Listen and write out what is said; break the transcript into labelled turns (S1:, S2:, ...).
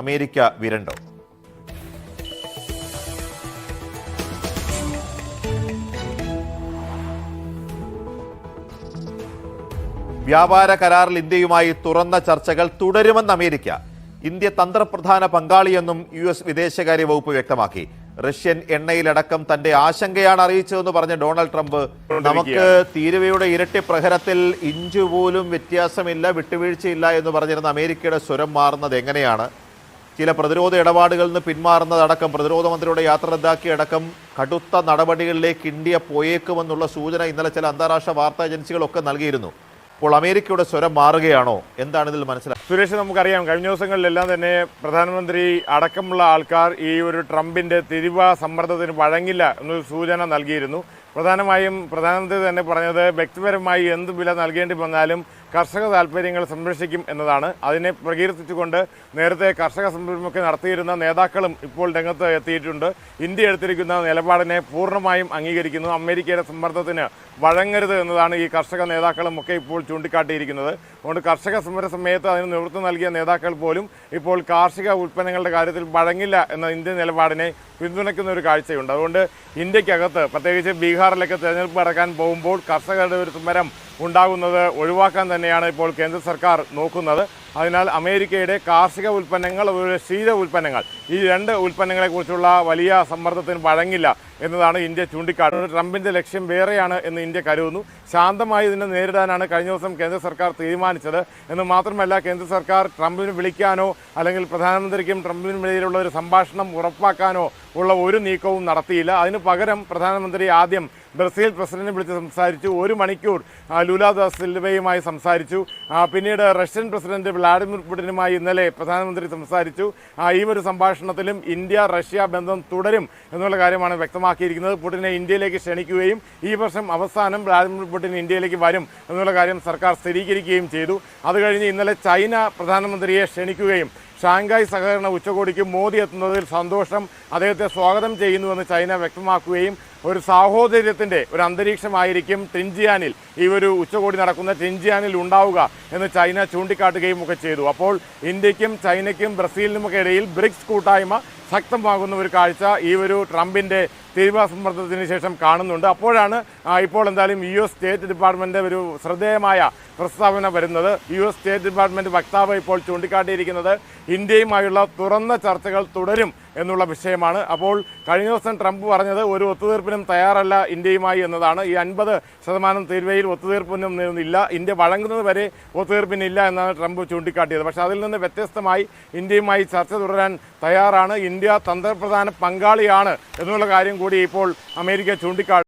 S1: America വിരണ്ടോ? വ്യാപാര കരാറിൽ ഇന്ത്യയുമായി തുറന്ന ചർച്ചകൾ തുടരുമെന്ന് അമേരിക്ക. ഇന്ത്യ തന്ത്രപ്രധാന പങ്കാളിയെന്നും യു എസ് വിദേശകാര്യ വകുപ്പ് വ്യക്തമാക്കി. റഷ്യൻ എണ്ണയിലടക്കം തന്റെ ആശങ്കയാണ് അറിയിച്ചതെന്ന് പറഞ്ഞ ഡൊണാൾഡ് ട്രംപ് നമുക്ക് തീരുവയുടെ ഇരട്ടി പ്രഹരത്തിൽ ഇഞ്ചു പോലും വ്യത്യാസമില്ല വിട്ടുവീഴ്ചയില്ല എന്ന് പറഞ്ഞിരുന്ന അമേരിക്കയുടെ സ്വരം മാറുന്നത് എങ്ങനെയാണ്? ചില പ്രതിരോധ ഇടപാടുകളിൽ നിന്ന് പിന്മാറുന്നതടക്കം പ്രതിരോധ മന്ത്രിയുടെ യാത്ര റദ്ദാക്കിയടക്കം കടുത്ത നടപടികളിലേക്ക് ഇന്ത്യ പോയേക്കുമെന്നുള്ള സൂചന ഇന്നലെ ചില അന്താരാഷ്ട്ര വാർത്താ ഏജൻസികളൊക്കെ നൽകിയിരുന്നു. അപ്പോൾ അമേരിക്കയുടെ സ്വരം മാറുകയാണോ? എന്താണ് ഇതിൽ മനസ്സിലാക്കുക
S2: സുരേഷ് നമുക്കറിയാം. കഴിഞ്ഞ ദിവസങ്ങളിലെല്ലാം തന്നെ പ്രധാനമന്ത്രി അടക്കമുള്ള ആൾക്കാർ ഈ ഒരു ട്രംപിന്റെ തിരുവ സമ്മർദ്ദത്തിന് വഴങ്ങില്ല എന്നൊരു സൂചന നൽകിയിരുന്നു. പ്രധാനമായും പ്രധാനമന്ത്രി തന്നെ പറഞ്ഞത് വ്യക്തിപരമായി എന്ത് വില നൽകേണ്ടി വന്നാലും കർഷക താല്പര്യങ്ങൾ സംരക്ഷിക്കും എന്നതാണ്. അതിനെ പ്രകീർത്തിച്ചുകൊണ്ട് നേരത്തെ കർഷക സംരംഭമൊക്കെ നടത്തിയിരുന്ന നേതാക്കളും ഇപ്പോൾ രംഗത്ത് എത്തിയിട്ടുണ്ട്. ഇന്ത്യ എടുത്തിരിക്കുന്ന നിലപാടിനെ പൂർണമായും അംഗീകരിക്കുന്നു. അമേരിക്കയുടെ സമ്മർദ്ദത്തിന് വഴങ്ങരുത് എന്നതാണ് ഈ കർഷക നേതാക്കളും ഒക്കെ ഇപ്പോൾ ചൂണ്ടിക്കാട്ടിയിരിക്കുന്നത്. അതുകൊണ്ട് കർഷക സമര സമയത്ത് അതിന് നേതൃത്വം നൽകിയ നേതാക്കൾ പോലും ഇപ്പോൾ കാർഷിക ഉൽപ്പന്നങ്ങളുടെ കാര്യത്തിൽ വഴങ്ങില്ല എന്ന ഇന്ത്യൻ നിലപാടിനെ പിന്തുണയ്ക്കുന്ന ഒരു കാഴ്ചയുണ്ട്. അതുകൊണ്ട് ഇന്ത്യക്കകത്ത് പ്രത്യേകിച്ച് ബീഹാറിലൊക്കെ തെരഞ്ഞെടുപ്പ് നടക്കാൻ പോകുമ്പോൾ കർഷകരുടെ ഒരു സമരം ഉണ്ടാകുന്നത് ഒഴിവാക്കാൻ തന്നെയാണ് ഇപ്പോൾ കേന്ദ്ര സർക്കാർ നോക്കുന്നത്. അതിനാൽ അമേരിക്കയുടെ കാർഷിക ഉൽപ്പന്നങ്ങൾ അതുപോലെ ക്ഷീര ഉൽപ്പന്നങ്ങൾ ഈ രണ്ട് ഉൽപ്പന്നങ്ങളെക്കുറിച്ചുള്ള വലിയ സമ്മർദ്ദത്തിന് വഴങ്ങില്ല. എന്നതാണ് ഇന്ത്യ ചൂണ്ടിക്കാട്ടുന്നത് ട്രംപിന്റെ ലക്ഷ്യം വേറെയാണ് എന്ന് ഇന്ത്യ കരുതുന്നു. ശാന്തമായി ഇതിനെ നേരിടാനാണ് കഴിഞ്ഞ ദിവസം കേന്ദ്ര സർക്കാർ തീരുമാനിച്ചത്. എന്ന് മാത്രമല്ല കേന്ദ്ര സർക്കാർ ട്രംപിന് വിളിക്കാനോ അല്ലെങ്കിൽ പ്രധാനമന്ത്രിക്കും ട്രംപിനും ഇടയിലുള്ള ഒരു സംഭാഷണം ഉറപ്പാക്കാനോ ഉള്ള ഒരു നീക്കവും നടത്തിയില്ല. അതിന് പകരം പ്രധാനമന്ത്രി ആദ്യം ബ്രസീൽ പ്രസിഡന്റിനെ വിളിച്ച് സംസാരിച്ചു. ഒരു മണിക്കൂർ ലുലാ ദ സംസാരിച്ചു. പിന്നീട് റഷ്യൻ പ്രസിഡന്റ് വ്ളാഡിമിർ പുടിനുമായി ഇന്നലെ പ്രധാനമന്ത്രി സംസാരിച്ചു. ഈ ഒരു സംഭാഷണത്തിലും ഇന്ത്യ റഷ്യ ബന്ധം തുടരും എന്നുള്ള കാര്യമാണ് വ്യക്തമാക്കിയിരിക്കുന്നത് പുടിനെ ഇന്ത്യയിലേക്ക് ക്ഷണിക്കുകയും ഈ വർഷം അവസാനം വ്ളാഡിമിർ പുടിൻ ഇന്ത്യയിലേക്ക് വരും എന്നുള്ള കാര്യം സർക്കാർ സ്ഥിരീകരിക്കുകയും ചെയ്തു. അത് കഴിഞ്ഞ് ഇന്നലെ ചൈന പ്രധാനമന്ത്രിയെ ക്ഷണിക്കുകയും ഷാങ്കായ് സഹകരണ ഉച്ചകോടിക്ക് മോദി എത്തുന്നതിൽ സന്തോഷം അദ്ദേഹത്തെ സ്വാഗതം ചെയ്യുന്നുവെന്ന് ചൈന വ്യക്തമാക്കുകയും ഒരു സാഹോദര്യത്തിന്റെ ഒരു അന്തരീക്ഷമായിരിക്കും ടിൻജിയാനിൽ. ഈ ഒരു ഉച്ചകോടി നടക്കുന്ന ടിൻജിയാനിൽ ഉണ്ടാവുക എന്ന് ചൈന ചൂണ്ടിക്കാട്ടുകയും ഒക്കെ ചെയ്തു. അപ്പോൾ ഇന്ത്യക്കും ചൈനയ്ക്കും ബ്രസീലിനുമൊക്കെ ഇടയിൽ ബ്രിക്സ് കൂട്ടായ്മ ശക്തമാകുന്ന ഒരു കാഴ്ച ഈ ഒരു ട്രംപിന്റെ തീവ്ര സമ്മർദ്ദത്തിന് ശേഷം കാണുന്നുണ്ട്. അപ്പോഴാണ് ഇപ്പോൾ എന്തായാലും യു എസ് സ്റ്റേറ്റ് ഡിപ്പാർട്ട്മെന്റ് ഒരു ശ്രദ്ധേയമായ പ്രസ്താവന വരുന്നത്. യു എസ് സ്റ്റേറ്റ് ഡിപ്പാർട്ട്മെന്റ് വക്താവ് ഇപ്പോൾ ചൂണ്ടിക്കാട്ടിയിരിക്കുന്നത് ഇന്ത്യയുമായുള്ള തുറന്ന ചർച്ചകൾ തുടരും എന്നുള്ള വിഷയമാണ്. അപ്പോൾ കഴിഞ്ഞ ദിവസം ട്രംപ് പറഞ്ഞത് ഒരു ഒത്തുതീർപ്പിനും തയ്യാറല്ല ഇന്ത്യയുമായി എന്നതാണ്. ഈ അൻപത് ശതമാനം തീരുവയിൽ ഒത്തുതീർപ്പിനും നിന്നില്ല. ഇന്ത്യ വഴങ്ങുന്നത് വരെ ഒത്തുതീർപ്പിനില്ല എന്നാണ് ട്രംപ് ചൂണ്ടിക്കാട്ടിയത്. പക്ഷേ അതിൽ നിന്ന് വ്യത്യസ്തമായി ഇന്ത്യയുമായി ചർച്ച തുടരാൻ തയ്യാറാണ്. ഇന്ത്യ തന്ത്രപ്രധാന പങ്കാളിയാണ് എന്നുള്ള കാര്യം കൂടി ഇപ്പോൾ അമേരിക്ക ചൂണ്ടിക്കാട്ടി